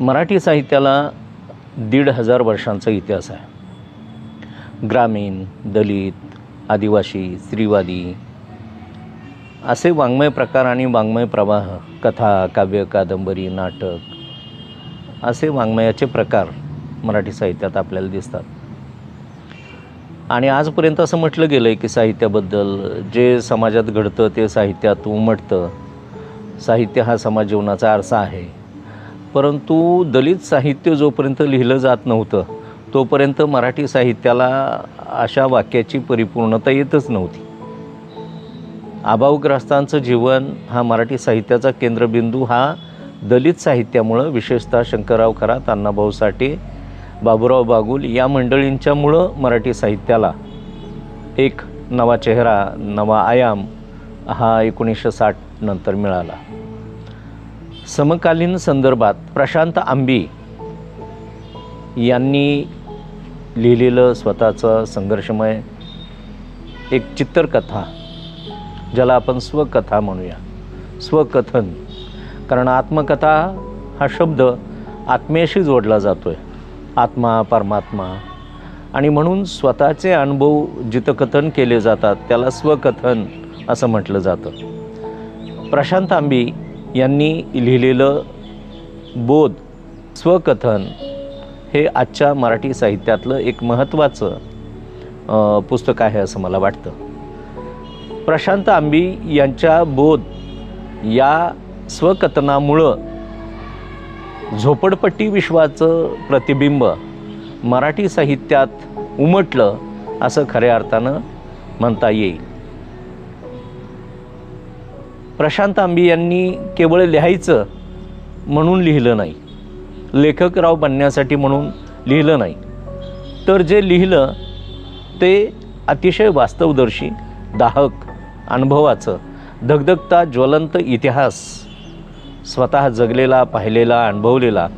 मराठी साहित्याला दीड हजार वर्षांचा इतिहास आहे. ग्रामीण दलित आदिवासी स्त्रीवादी असे वाङ्मय प्रकार आणि वाङ्मय प्रवाह कथा काव्य कादंबरी नाटक असे वाङ्मयाचे प्रकार मराठी साहित्यात आपल्याला दिसतात. आणि आजपर्यंत असं म्हटलं गेलं आहे की साहित्याबद्दल जे समाजात घडतं ते साहित्यात उमटतं. साहित्य हा समाज जीवनाचा आरसा आहे. परंतु दलित साहित्य जोपर्यंत लिहिलं जात नव्हतं तोपर्यंत मराठी साहित्याला अशा वाक्याची परिपूर्णता येतच नव्हती. अभावग्रस्तांचं जीवन हा मराठी साहित्याचा केंद्रबिंदू हा दलित साहित्यामुळं विशेषतः शंकरराव खरात अण्णाभाऊ साठे बाबूराव बागुल या मंडळींच्यामुळं मराठी साहित्याला एक नवा चेहरा नवा आयाम हा एकोणीसशे साठ नंतर मिळाला. समकालीन संदर्भात प्रशांत आंबी यांनी लिहिलेलं स्वतःचं संघर्षमय एक चित्रकथा ज्याला आपण स्वकथा म्हणूया. स्वकथन. कारण आत्मकथा हा शब्द आत्म्याशी जोडला जातो आहे आत्मा परमात्मा. आणि म्हणून स्वतःचे अनुभव जिथं कथन केले जातात त्याला स्वकथन असं म्हटलं जातं. प्रशांत आंबी यांनी लिहिलेलं बोध स्वकथन हे आजच्या मराठी साहित्यातलं एक महत्त्वाचं पुस्तक आहे असं मला वाटतं. प्रशांत आंबी यांच्या बोध या स्वकथनामुळं झोपडपट्टी विश्वाचं प्रतिबिंब मराठी साहित्यात उमटलं असं खऱ्या अर्थानं म्हणता येईल. प्रशांत आंबी यांनी केवळ लिहायचं म्हणून लिहिलं नाही. लेखकराव बनण्यासाठी म्हणून लिहिलं नाही. तर जे लिहिलं ते अतिशय वास्तवदर्शी दाहक अनुभवाचं धगधगता ज्वलंत इतिहास स्वतः जगलेला पाहिलेला अनुभवलेला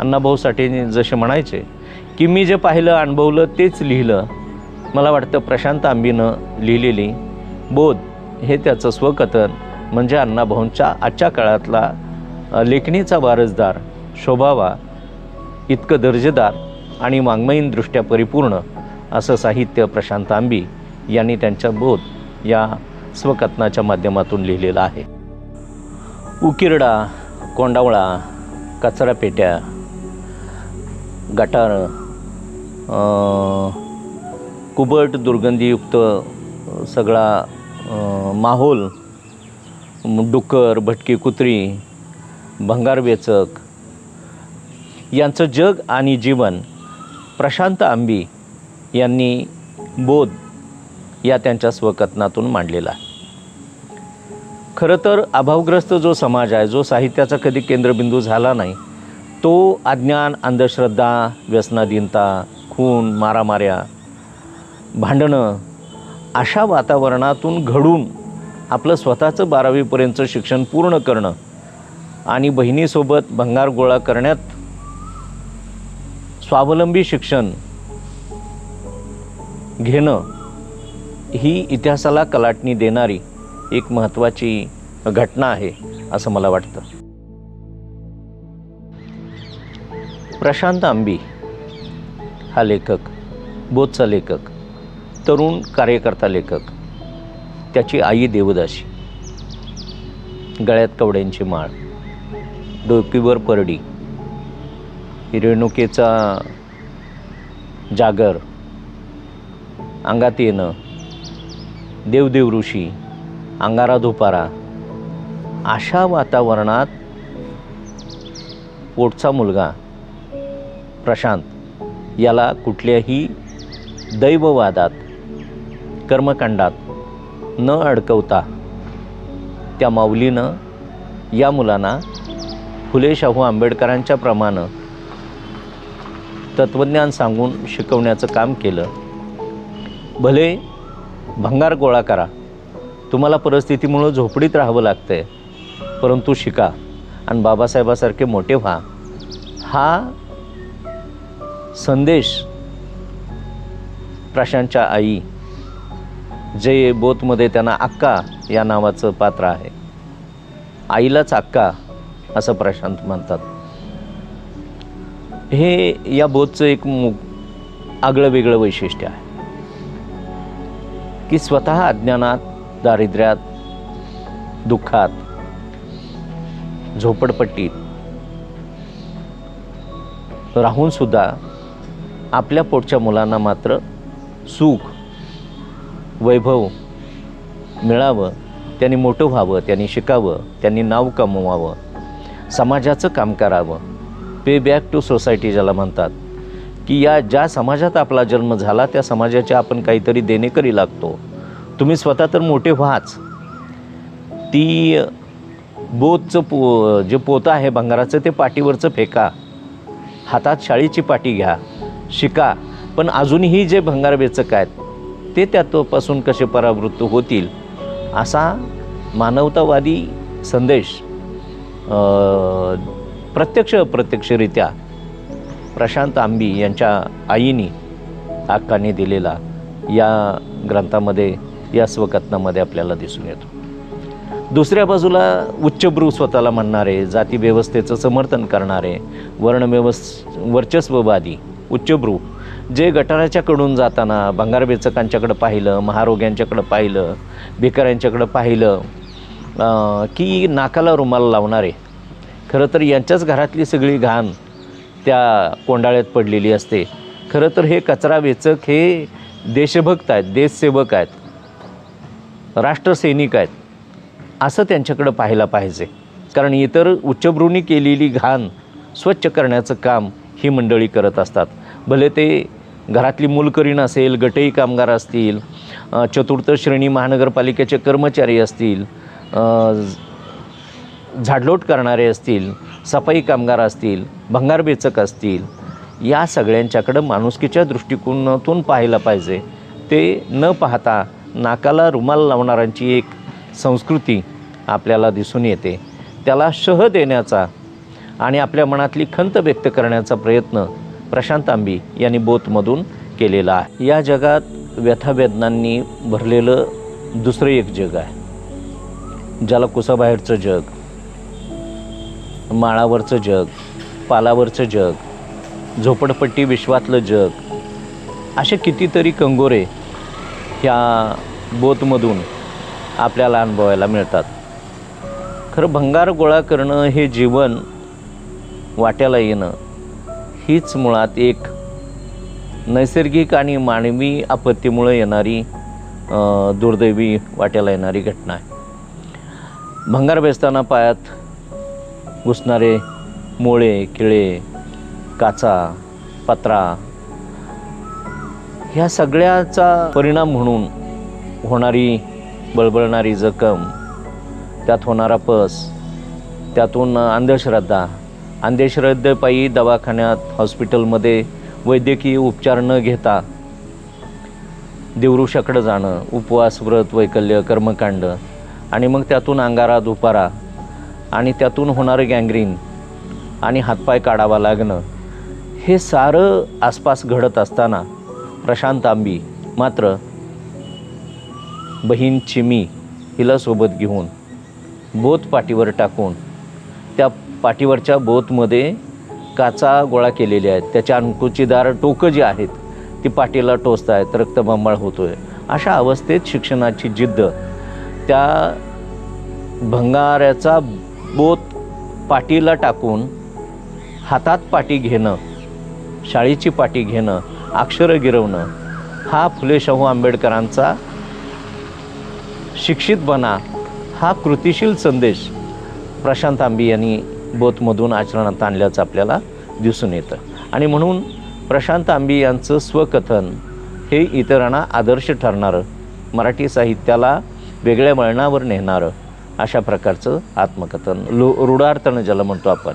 अण्णाभाऊ साठेने जसे म्हणायचे की मी जे पाहिलं अनुभवलं तेच लिहिलं. मला वाटतं प्रशांत आंबीनं लिहिलेली बोध हे त्याचं स्वकथन म्हणजे अण्णाभाऊंच्या आजच्या काळातला लेखणीचा वारसदार शोभावा इतकं दर्जेदार आणि वाङ्मयीनदृष्ट्या परिपूर्ण असं साहित्य प्रशांत आंबी यांनी त्यांच्या बोध या स्वकथनाच्या माध्यमातून लिहिलेलं आहे. उकिरडा कोंडावळा कचरापेट्या गटार कुबट दुर्गंधीयुक्त सगळा माहोल डुक्कर भटकी कुत्री भंगार वेचक. यांचं जग आणि जीवन प्रशांत आंबी यांनी बोध या त्यांच्या स्वकथनातून मांडलेला आहे. खरं तर अभावग्रस्त जो समाज आहे जो साहित्याचा कधी केंद्रबिंदू झाला नाही तो अज्ञान अंधश्रद्धा व्यसनाधीनता खून मारामाऱ्या भांडणं अशा वातावरणातून घडून आपलं स्वतःचं बारावीपर्यंतचं शिक्षण पूर्ण करणं आणि बहिणीसोबत भंगार गोळा करण्यात स्वावलंबी शिक्षण घेणं ही इतिहासाला कलाटणी देणारी एक महत्त्वाची घटना आहे असं मला वाटतं. प्रशांत आंबी हा लेखक बोधचा लेखक तरुण कार्यकर्ता लेखक. त्याची आई देवदासी. गळ्यात कवड्यांची माळ. डोकीवर परडी. रेणुकेचा जागर. अंगात येणं. देवदेव ऋषी. अंगारा धुपारा. अशा वातावरणात पोटचा मुलगा प्रशांत. याला कुठल्याही दैववादात कर्मकांडात न अडकवता त्या माऊलीनं या मुलांना फुले शाहू आंबेडकरांच्या प्रमाणं तत्त्वज्ञान सांगून शिकवण्याचं काम केलं. भले भंगार गोळा करा. तुम्हाला परिस्थितीमुळं झोपडीत राहावं लागतं आहे परंतु शिका आणि बाबासाहेबासारखे मोठे व्हा. हा संदेश प्रशांतच्या आई जे बोतमध्ये त्यांना अक्का या नावाचं पात्र आहे. आईलाच अक्का असं प्रशांत म्हणतात. हे या बोधचं एक मु आगळं वेगळं वैशिष्ट्य आहे. की स्वतः अज्ञानात दारिद्र्यात दुःखात झोपडपट्टीत राहून सुद्धा आपल्या पोटच्या मुलांना मात्र सुख वैभव मिळावं त्यांनी मोठं व्हावं त्यांनी शिकावं त्यांनी नाव कमवावं समाजाचं काम करावं. पे बॅक टू सोसायटी ज्याला म्हणतात की या ज्या समाजात आपला जन्म झाला त्या समाजाचे आपण काहीतरी देणेकरी लागतो. तुम्ही स्वतः तर मोठे व्हाच. ती बोधचं पो जे पोतं आहे भंगाराचं ते पाठीवरचं फेका. हातात शाळेची पाटी घ्या शिका. पण अजूनही जे भंगार वेचक आहेत ते त्यापासून कसे परावृत्त होतील असा मानवतावादी संदेश प्रत्यक्ष अप्रत्यक्षरित्या प्रशांत आंबी यांच्या आईनी अक्काने दिलेला या ग्रंथामध्ये या स्वकथनामध्ये आपल्याला दिसून येतो. दुसऱ्या बाजूला उच्चभ्रू स्वतःला म्हणणारे जाती व्यवस्थेचं समर्थन करणारे वर्णव्यवस् वर्चस्ववादी उच्चभ्रू जे गटाराच्याकडून जाताना भंगारवेचकांच्याकडं पाहिलं महारोग्यांच्याकडं पाहिलं भिकाऱ्यांच्याकडं पाहिलं की नाकाला रुमाल लावणारे खरं तर यांच्याच घरातली सगळी घाण त्या कोंडाळ्यात पडलेली असते. खरं तर हे कचरा वेचक हे देशभक्त आहेत देशसेवक आहेत राष्ट्रसैनिक आहेत असं त्यांच्याकडं पाहायला पाहिजे. कारण इतर उच्चभ्रूणी केलेली घाण स्वच्छ करण्याचं काम ही मंडळी करत असतात. भले ते घरातली मूलकरीण असेल गटई कामगार असतील चतुर्थ श्रेणी महानगरपालिकेचे कर्मचारी असतील झाडलोट करणारे असतील सफाई कामगार असतील भंगार बेचक असतील या सगळ्यांच्याकडं माणुसकीच्या दृष्टिकोनातून पाहायला पाहिजे. ते न पाहता नाकाला रुमाल लावणाऱ्यांची एक संस्कृती आपल्याला दिसून येते. त्याला शह देण्याचा आणि आपल्या मनातली खंत व्यक्त करण्याचा प्रयत्न प्रशांत आंबी यांनी बोतमधून केलेला आहे. या जगात व्यथावेदनांनी भरलेलं दुसरं एक जग आहे. ज्याला कुसाबाहेरचं जग माळावरचं जग पालावरचं जग झोपडपट्टी विश्वातलं जग असे कितीतरी कंगोरे ह्या बोतमधून आपल्याला अनुभवायला मिळतात. खरं भंगार गोळा करणं हे जीवन वाट्याला येणं हीच मुळात एक नैसर्गिक आणि मानवी आपत्तीमुळे येणारी दुर्दैवी वाट्याला येणारी घटना आहे. भंगार बेसताना पायात घुसणारे मोळे किळे काचा पत्रा ह्या सगळ्याचा परिणाम म्हणून होणारी बळबळणारी जखम त्यात होणारा पस त्यातून अंधश्रद्धा अंधश्रद्धेपायी दवाखान्यात हॉस्पिटलमध्ये वैद्यकीय उपचार न घेता देवऋषाकडं जाणं उपवास व्रत वैकल्य कर्मकांड आणि मग त्यातून अंगारा दुपारा आणि त्यातून होणारं गँग्रीन आणि हातपाय काढावा लागणं हे सारं आसपास घडत असताना प्रशांत आंबी मात्र बहीण चिमी हिला सोबत घेऊन बोत पाठीवर टाकून त्या पाठीवरच्या बोतमध्ये काचा गोळा केलेल्या आहेत. त्याच्या अंकुचीदार टोकं जी आहेत ती पाठीला टोचत आहेत रक्तबंबाळ होतो आहे अशा अवस्थेत शिक्षणाची जिद्द त्या भंगाऱ्याचा बोत पाठीला टाकून हातात पाटी घेणं शाळेची पाटी घेणं अक्षरं गिरवणं हा फुले शाहू आंबेडकरांचा शिक्षित बना हा कृतिशील संदेश प्रशांत आंबी यांनी बोतमधून आचरणात आणल्याचं आपल्याला दिसून येतं. आणि म्हणून प्रशांत आंबी यांचं स्वकथन हे इतरांना आदर्श ठरणारं मराठी साहित्याला वेगळ्या वळणावर नेणारं अशा प्रकारचं आत्मकथन. लो रूढार्थनं ज्याला म्हणतो आपण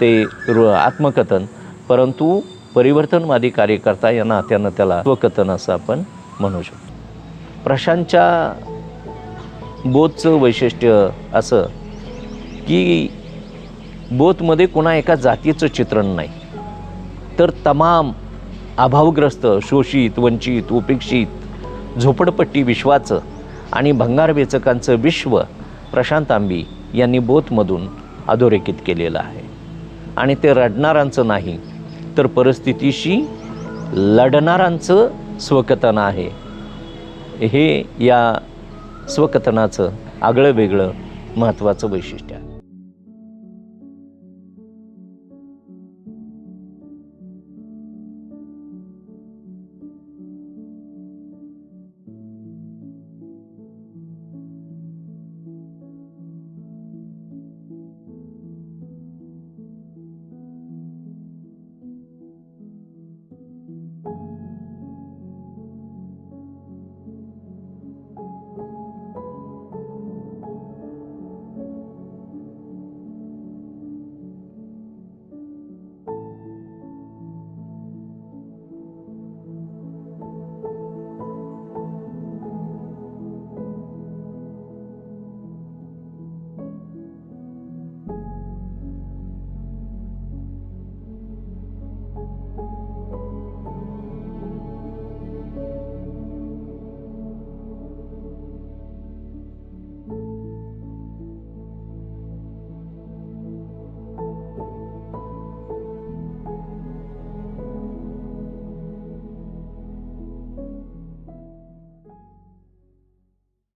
ते रु आत्मकथन. परंतु परिवर्तनवादी कार्यकर्ता या नात्यानं त्याला स्वकथन असं आपण म्हणू शकतो. प्रशांतच्या बोधचं वैशिष्ट्य असं की बोथमध्ये कुणा एका जातीचं चित्रण नाही. तर तमाम अभावग्रस्त शोषित वंचित उपेक्षित झोपडपट्टी विश्वाचं आणि भंगार वेचकांचं विश्व प्रशांत आंबी यांनी बोथमधून अधोरेखित केलेलं आहे. आणि ते रडणारांचं नाही तर परिस्थितीशी लढणारांचं स्वकथन आहे. हे या स्वकथनाचं आगळं वेगळं महत्त्वाचं वैशिष्ट्य आहे.